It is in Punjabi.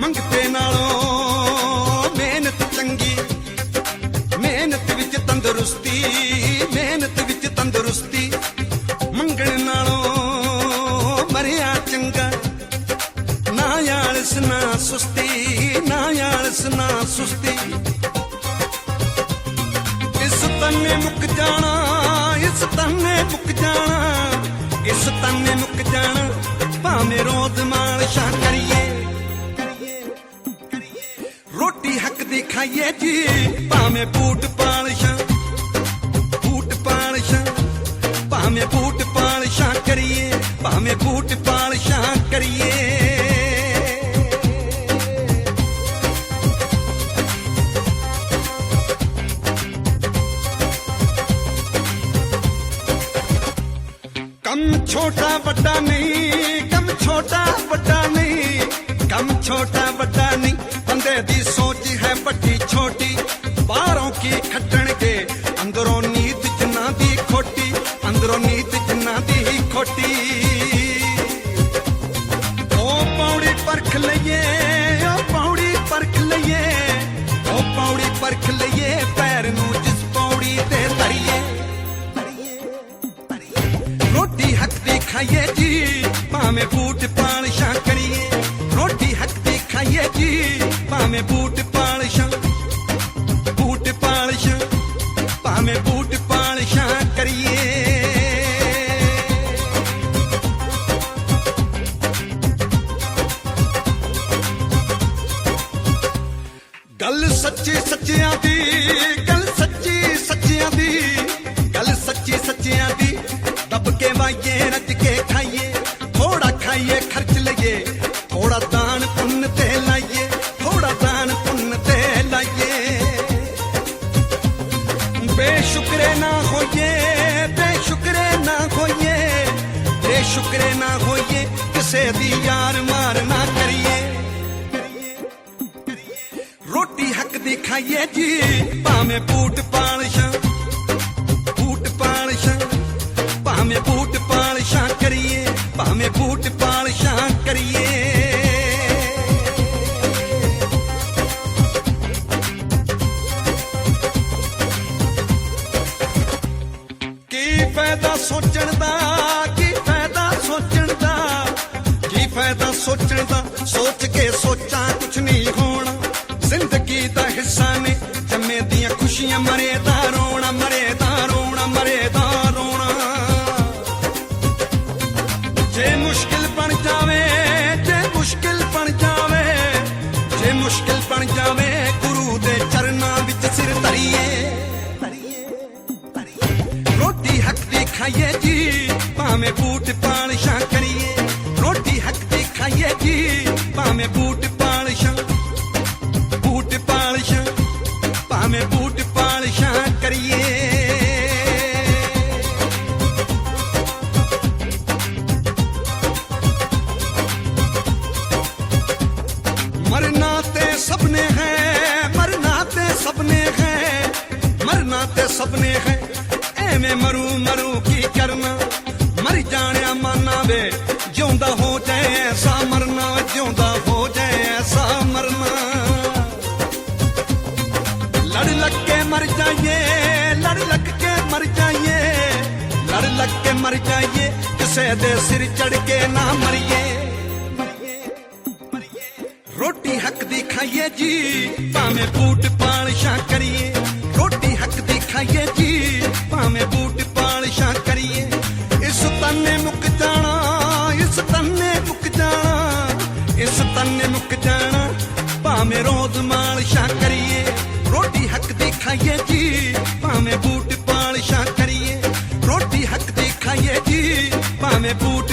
ਮੰਗਤੇ ਨਾਲੋਂ ਮਿਹਨਤ ਚੰਗੀ ਮਿਹਨਤ ਵਿੱਚ ਤੰਦਰੁਸਤੀ ਆਲਸ ਨਾ ਸੁਸਤੀ, ਨਾ ਆਲਸ ਨਾ ਸੁਸਤੀ। ਇਸ ਤੰਨੇ ਮੁੱਕ ਜਾਣਾ, ਇਸ ਤੰਨੇ ਮੁੱਕ ਜਾਣਾ, ਇਸ ਤੰਨੇ ਮੁੱਕ ਜਾਣਾ, ਭਾਵੇਂ ਰੋਜ਼ ਮਾਲਸ਼ਾਂ ਕਰੀਏ ਰੋਟੀ ਹੱਕ ਦੀ ਖਾਈਏ ਜੀ, ਭਾਵੇਂ ਬੂਟ ਪਾਲਸ਼ਾਂ ਬੂਟ ਪਾਲਸ਼ਾਂ ਭਾਵੇਂ ਬੂਟ ਪਾਲਸ਼ਾਂ ਕਰੀਏ, ਭਾਵੇਂ ਬੂਟ ਪਾਲਸ਼ਾਂ ਕਰੀਏ। ਕੰਮ ਛੋਟਾ ਵੱਡਾ ਨਹੀਂ, ਕੰਮ ਛੋਟਾ ਵੱਡਾ ਨਹੀਂ, ਕੰਮ ਛੋਟਾ ਵੱਡਾ ਨਹੀਂ। ਬੰਦੇ ਦੀ ਸੋਚ ਹੈ ਵੱਡੀ ਛੋਟੀ, ਬਾਹਰੋਂ ਕੀ ਖੱਟਣਗੇ? ਅੰਦਰੋਂ ਨੀਤ ਜਿਨ੍ਹਾਂ ਦੀ ਖੋਟੀ, ਅੰਦਰੋਂ ਨੀਤ ਜਿਨ੍ਹਾਂ ਦੀ ਹੀ ਖੋਟੀ। ਉਹ ਪੌੜੀ ਪਰਖ ਲਈਏ, ਉਹ ਪੌੜੀ ਪਰਖ ਲਈਏ, ਉਹ ਪੌੜੀ ਪਰਖ ਲਈਏ। ਭਾਵੇਂ ਬੂਟ ਪਾਲਸ਼ਾਂ ਬੂਟ ਪਾਲਸ਼ਾਂ, ਭਾਵੇਂ ਬੂਟ ਪਾਲਸ਼ਾਂ ਕਰੀਏ। ਗੱਲ ਸੱਚੀ ਸੱਚਿਆਂ ਦੀ, ਗੱਲ ਸੱਚੀ ਸੱਚਿਆਂ ਦੀ, ਗੱਲ ਸੱਚੀ ਸੱਚਿਆਂ ਦੀ, ਦੱਬ ਕੇ ਵਾਈਏ ਰੱਜ ਕੇ ਬੇਸ਼ੁਕਰੇ ਨਾ ਹੋਈਏ ਬੇਸ਼ੁਕਰੇ ਨਾ ਹੋਈਏ ਬੇਸ਼ੁਕਰੇ ਨਾ ਹੋਈਏ ਕਿਸੇ ਦੀ ਯਾਰ ਮਾਰ ਨਾ ਕਰੀਏ ਰੋਟੀ ਹੱਕ ਦੀ ਖਾਈਏ ਜੀ ਭਾਵੇਂ ਬੂਟ ਪਾਲਸ਼ਾਂ ਫਾਇਦਾ ਸੋਚਣ ਦਾ? ਕੀ ਫਾਇਦਾ ਸੋਚਣ ਦਾ? ਕੀ ਫਾਇਦਾ ਸੋਚਣ ਦਾ? ਸੋਚ ਕੇ ਸੋਚਾਂ ਕੁਛ ਨਹੀਂ ਹੋਣਾ। ਜ਼ਿੰਦਗੀ ਦਾ ਹਿੱਸਾ ਨੇ ਜੰਮੇ ਦੀਆਂ ਖੁਸ਼ੀਆਂ, ਮਰੇ ਦਾ ਰੋਣਾ, ਮਰੇ ਦਾ ਰੋਣਾ, ਮਰੇ ਦਾ ਰੋਣਾ। ਜੇ ਮੁਸ਼ਕਿਲ ਬਣ ਜਾਵੇ, ਜੇ ਮੁਸ਼ਕਿਲ ਬਣ ਜਾਵੇ, ਜੇ ਮੁਸ਼ਕਿਲ ਬਣ ਜਾਵੇ ਹੱਕ ਦੀ ਖਾਈਏ ਜੀ ਭਾਵੇਂ ਬੂਟ ਪਾਲਸ਼ਾਂ ਕਰੀਏ ਰੋਟੀ ਹੱਕ ਦੀ ਖਾਈਏ ਜੀ ਭਾਵੇਂ ਬੂਟ ਪਾਲਸ਼ਾਂ ਬੂਟ ਪਾਲਸ਼ਾਂ ਭਾਵੇਂ ਬੂਟ ਪਾਲਸ਼ਾਂ ਕਰੀਏ ਮਰਨਾ ਤੇ ਸਭਨੇ ਹੈ ਮਰਨਾ ਤੇ ਸਭਨੇ ਹੈ ਮਰਨਾ ਤੇ ਸਭਨੇ ਹੈ ਐਵੇਂ ਮਰੂ ਮਰੂ ਕੀ ਕਰਨਾ? ਮਰ ਜਾਣਿਆ ਮਾਨਾ ਵੇ, ਜਿਉਂਦਾ ਹੋ ਜਾਏ ਐਸਾ ਮਰਨਾ, ਜਿਉਂਦਾ ਹੋ ਜਾਏ ਐਸਾ ਮਰਨਾ। ਲੜ ਲੱਗ ਕੇ ਮਰ ਜਾਈਏ, ਲੜ ਲੱਗ ਕੇ ਮਰ ਜਾਈਏ, ਲੜ ਲੱਗ ਕੇ ਮਰ ਜਾਈਏ, ਕਿਸੇ ਦੇ ਸਿਰ ਚੜ ਕੇ ਨਾ ਮਰੀਏ। ਰੋਟੀ ਹੱਕ ਦੀ ਖਾਈਏ ਜੀ, ਭਾਵੇਂ ਬੂਟ ਪਾਲਸ਼ਾਂ ਕਰੀਏ। ਤੰਨੇ ਮੁੱਕ ਜਾਣਾ। ਭਾਵੇਂ ਰੋਜ਼ ਮਾਲਸ਼ਾਂ ਕਰੀਏ, ਰੋਟੀ ਹੱਕ ਦੀ ਖਾਈਏ ਜੀ। ਭਾਵੇਂ ਬੂਟ ਪਾਲਸ਼ਾਂ ਕਰੀਏ, ਰੋਟੀ ਹੱਕ ਦੀ ਖਾਈਏ ਜੀ। ਭਾਵੇਂ ਬੂਟ